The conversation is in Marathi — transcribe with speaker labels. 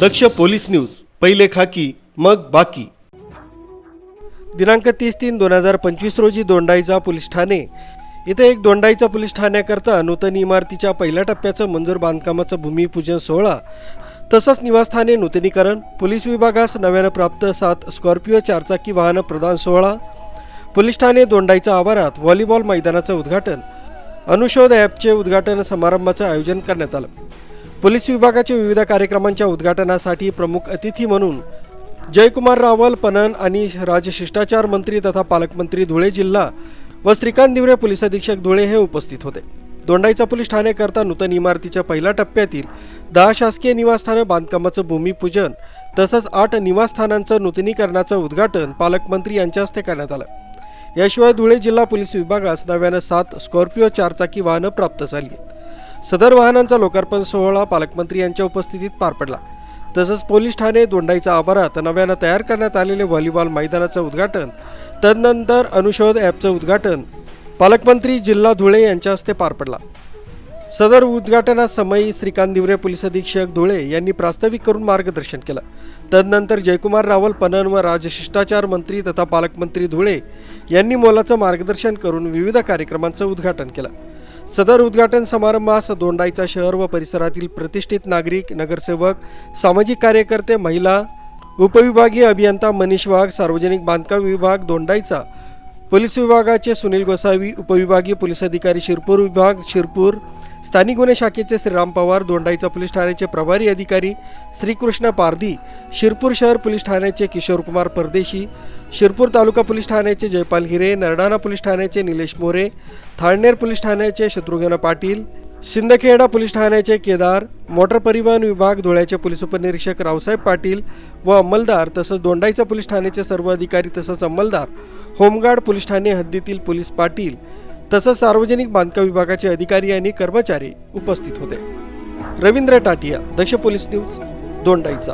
Speaker 1: दक्ष पोलीस न्यूज पहिले खाकी मग बाकी. दिनांक तीस तीन दोन हजार पंचवीस रोजी दोंडाईचा पोलीस ठाणे. इथे एक दोंडाईचा पोलीस ठाण्याकरता नूतन इमारतीच्या पहिल्या टप्प्याचं मंजूर बांधकामाचं भूमिपूजन सोहळा. तसंच निवासस्थाने नूतनीकरण पोलीस विभागास नव्यानं प्राप्त सात स्कॉर्पिओ चारचाकी वाहन प्रदान सोहळा. पोलीस ठाणे दोंडाईच्या आवारात व्हॉलीबॉल मैदानाचं उद्घाटन. अनुशोध ॲपचे उद्घाटन समारंभाचं आयोजन करण्यात आलं. पोलीस विभागाच्या विविध कार्यक्रमांच्या उद्घाटनासाठी प्रमुख अतिथी म्हणून जयकुमार रावल पणन आणि राजशिष्टाचार मंत्री तथा पालकमंत्री धुळे जिल्हा व श्रीकांत दिवरे पोलीस अधीक्षक धुळे हे उपस्थित होते. दोंडाईचा पोलीस ठाणेकरता नूतन इमारतीच्या पहिल्या टप्प्यातील दहा शासकीय निवासस्थानं बांधकामाचं भूमिपूजन तसंच आठ निवासस्थानांचं नूतनीकरणाचं उद्घाटन पालकमंत्री यांच्या हस्ते करण्यात आलं. याशिवाय धुळे जिल्हा पोलीस विभागास नव्यानं सात स्कॉर्पिओ चारचाकी वाहनं प्राप्त झाली आहेत. सदर वाहनांचा लोकार्पण सोहळा पालकमंत्री यांच्या उपस्थितीत पार पडला. तसंच पोलीस ठाणे दोंडाईचा आवारात नव्यानं तयार करण्यात आलेले व्हॉलीबॉल मैदानाचं उद्घाटन तदनंतर अनुशोध ॲपचं उद्घाटन पालकमंत्री जिल्हा धुळे यांच्या हस्ते पार पडला. सदर उद्घाटनासमयी श्रीकांत दिवरे पोलीस अधीक्षक धुळे यांनी प्रास्ताविक करून मार्गदर्शन केलं. तदनंतर जयकुमार रावल पणन व राजशिष्टाचार मंत्री तथा पालकमंत्री धुळे यांनी मोलाचं मार्गदर्शन करून विविध कार्यक्रमांचं उद्घाटन केलं. सदर उद्घाटन समारंभास दोंडाईचा शहर व परिसरातील प्रतिष्ठित नागरिक नगरसेवक सामाजिक कार्यकर्ते महिला उपविभागीय अभियंता मनीष वाघ सार्वजनिक बांधकाम विभाग दोंडाईचा पोलीस विभागाचे सुनील गोसावी उपविभागीय पोलीस अधिकारी शिरपूर विभाग शिरपूर स्थानिक गुन्हे शाखेचे श्रीराम पवार दोंडाईचा पोलीस ठाण्याचे प्रभारी अधिकारी श्रीकृष्ण पारधी शिरपूर शहर पोलीस ठाण्याचे किशोरकुमार परदेशी शिरपूर तालुका पोलीस ठाण्याचे जयपाल हिरे नरडाणा पोलीस ठाण्याचे निलेश मोरे थाळनेर पोलीस ठाण्याचे शत्रुघ्न पाटील सिंदखेडा पोलीस ठाण्याचे केदार मोटर परिवहन विभाग धुळ्याचे पोलीस उपनिरीक्षक रावसाहेब पाटील व अंमलदार तसंच दोंडाईचा पोलीस ठाण्याचे सर्व अधिकारी तसंच अंमलदार होमगार्ड पोलीस ठाणे हद्दीतील पोलीस पाटील तसंच सार्वजनिक बांधकाम विभागाचे अधिकारी आणि कर्मचारी उपस्थित होते. Ravindra Tatiya Daksh police news Dondaicha.